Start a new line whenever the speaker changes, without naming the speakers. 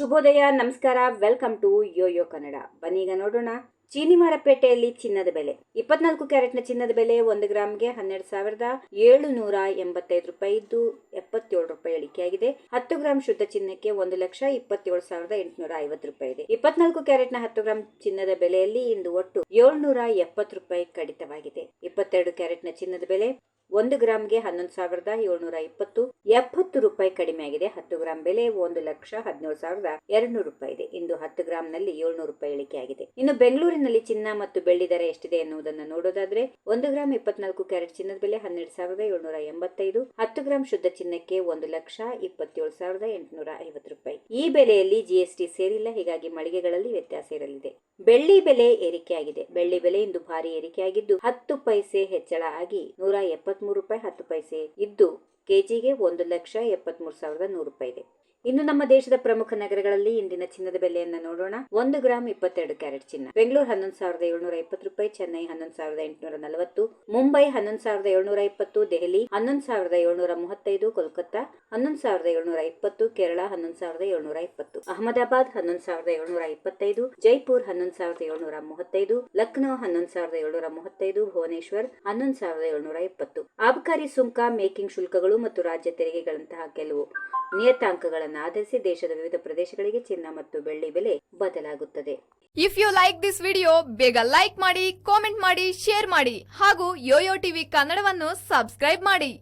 ಶುಭೋದಯ, ನಮಸ್ಕಾರ welcome to Yoyo Kannada ಬನ್ನೀಗ ನೋಡೋಣ. ಚೀನಿಮಾರಪೇಟೆಯಲ್ಲಿ ಚಿನ್ನದ ಬೆಲೆ. ಇಪ್ಪತ್ನಾಲ್ಕು ಕ್ಯಾರೆಟ್ನ ಚಿನ್ನದ ಬೆಲೆ ಒಂದು ಗ್ರಾಮ್ಗೆ ಹನ್ನೆರಡು ಸಾವಿರದ ಏಳು ನೂರ ಎಂಬತ್ತೈದು ರೂಪಾಯಿ ಇದ್ದು, ಎಪ್ಪತ್ತೇಳು ರೂಪಾಯಿ ಇಳಿಕೆಯಾಗಿದೆ ಹತ್ತು ಗ್ರಾಮ್ ಶುದ್ಧ ಚಿನ್ನಕ್ಕೆ ಒಂದು ಲಕ್ಷ ಇಪ್ಪತ್ತೇಳು ಸಾವಿರದ ಎಂಟುನೂರ ಐವತ್ತು ರೂಪಾಯಿ ಇದೆ. ಇಪ್ಪತ್ನಾಲ್ಕು ಕ್ಯಾರೆಟ್ನ ಹತ್ತು ಗ್ರಾಮ್ ಚಿನ್ನದ ಬೆಲೆಯಲ್ಲಿ ಇಂದು ಒಟ್ಟು ಏಳ್ನೂರ ಎಪ್ಪತ್ತು ರೂಪಾಯಿ ಕಡಿತವಾಗಿದೆ. ಇಪ್ಪತ್ತೆರಡು ಕ್ಯಾರೆಟ್ನ ಚಿನ್ನದ ಬೆಲೆ ಒಂದು ಗ್ರಾಮ್ಗೆ ಹನ್ನೊಂದು ಸಾವಿರದ ಏಳ್ನೂರ ಇಪ್ಪತ್ತು, ಎಪ್ಪತ್ತು ರೂಪಾಯಿ ಕಡಿಮೆಯಾಗಿದೆ ಹತ್ತು ಗ್ರಾಂ ಬೆಲೆ ಒಂದು ಲಕ್ಷ ಹದಿನೇಳು ಸಾವಿರದ ಎರಡ್ನೂರು ರೂಪಾಯಿ ಇದೆ. ಇಂದು ಹತ್ತು ಗ್ರಾಂನಲ್ಲಿ ಏಳ್ನೂರು ರೂಪಾಯಿ ಇಳಿಕೆಯಾಗಿದೆ ಇನ್ನು ಬೆಂಗಳೂರಿನಲ್ಲಿ ಚಿನ್ನ ಮತ್ತು ಬೆಳ್ಳಿ ದರ ಎಷ್ಟಿದೆ ಎನ್ನುವುದನ್ನು ನೋಡೋದಾದ್ರೆ, ಒಂದು ಗ್ರಾಂ ಇಪ್ಪತ್ನಾಲ್ಕು ಕ್ಯಾರೆಟ್ ಚಿನ್ನದ ಬೆಲೆ ಹನ್ನೆರಡು ಸಾವಿರದ ಏಳ್ನೂರ ಎಂಬತ್ತೈದು, ಹತ್ತು ಗ್ರಾಂ ಶುದ್ಧ ಚಿನ್ನಕ್ಕೆ ಒಂದು ಲಕ್ಷ ಇಪ್ಪತ್ತೇಳು ಸಾವಿರದ ಎಂಟುನೂರ ಐವತ್ತು ರೂಪಾಯಿ. ಈ ಬೆಲೆಯಲ್ಲಿ ಜಿಎಸ್ಟಿ ಸೇರಿಲ್ಲ. ಹೀಗಾಗಿ ಮಳಿಗೆಗಳಲ್ಲಿ ವ್ಯತ್ಯಾಸ ಇರಲಿದೆ. ಬೆಳ್ಳಿ ಬೆಲೆ ಏರಿಕೆಯಾಗಿದೆ. ಬೆಳ್ಳಿ ಬೆಲೆ ಇಂದು ಭಾರಿ ಏರಿಕೆಯಾಗಿದ್ದು, ಹತ್ತು ಪೈಸೆ ಹೆಚ್ಚಳ ಆಗಿ ನೂರ ಎಪ್ಪತ್ಮೂರು ರೂಪಾಯಿ ಹತ್ತು ಪೈಸೆ. ಇದ್ದು ಕೆಜಿಗೆ ಒಂದು ಲಕ್ಷ ಎಪ್ಪತ್ತ್ಮೂರು ಸಾವಿರದ ನೂರು ರೂಪಾಯಿ ಇದೆ. ಇನ್ನು ನಮ್ಮ ದೇಶದ ಪ್ರಮುಖ ನಗರಗಳಲ್ಲಿ ಇಂದಿನ ಚಿನ್ನದ ಬೆಲೆಯನ್ನ ನೋಡೋಣ ಒಂದು ಗ್ರಾಮ್ ಇಪ್ಪತ್ತೆರಡು ಕ್ಯಾರೆಟ್ ಚಿನ್ನ ಬೆಂಗಳೂರು ಹನ್ನೊಂದು ಸಾವಿರದ ಏಳ್ನೂರ ಇಪ್ಪತ್ತು ರೂಪಾಯಿ ಚೆನ್ನೈ ಹನ್ನೊಂದು ಸಾವಿರದ ಎಂಟುನೂರ ನಲವತ್ತು ಮುಂಬೈ ಹನ್ನೊಂದು ಸಾವಿರದ ಏಳ್ನೂರ ಇಪ್ಪತ್ತು ದೆಹಲಿ ಹನ್ನೊಂದು ಸಾವಿರದ ಏಳ್ನೂರ ಮೂವತ್ತೈದು ಕೋಲ್ಕತ್ತಾ ಹನ್ನೊಂದು ಸಾವಿರದ ಏಳ್ನೂರ ಇಪ್ಪತ್ತು ಕೇರಳ ಹನ್ನೊಂದು ಸಾವಿರದ ಏಳ್ನೂರ ಇಪ್ಪತ್ತು ಅಹಮದಾಬಾದ್ ಹನ್ನೊಂದು ಸಾವಿರದ ಏಳ್ನೂರ ಇಪ್ಪತ್ತೈದು ಜೈಪುರ್ ಹನ್ನೊಂದು ಸಾವಿರದ ಏಳ್ನೂರ ಮೂವತ್ತೈದು ಲಕ್ನೋ ಹನ್ನೊಂದು ಸಾವಿರದ ಏಳ್ನೂರ ಮೂವತ್ತೈದು ಭುವನೇಶ್ವರ್ ಹನ್ನೊಂದು ಸಾವಿರದ ಏಳ್ನೂರ ಇಪ್ಪತ್ತು ಆಬಕಾರಿ ಸುಂಕ ಮೇಕಿಂಗ್ ಶುಲ್ಕಗಳು ಮತ್ತು ರಾಜ್ಯ ತೆರಿಗೆಗಳಂತಹ ಕೆಲವು ನಿಯತಾಂಕಗಳನ್ನು ಆಧರಿಸಿ ದೇಶದ ವಿವಿಧ ಪ್ರದೇಶಗಳಿಗೆ ಚಿನ್ನ ಮತ್ತು ಬೆಳ್ಳಿ ಬೆಲೆ ಬದಲಾಗುತ್ತದೆ.
If you like this video ಬೇಗ ಲೈಕ್ ಮಾಡಿ ಕಾಮೆಂಟ್ ಮಾಡಿ ಶೇರ್ ಮಾಡಿ ಹಾಗೂ ಯೋಯೋ ಟಿವಿ ಕನ್ನಡವನ್ನು ಸಬ್ಸ್ಕ್ರೈಬ್ ಮಾಡಿ.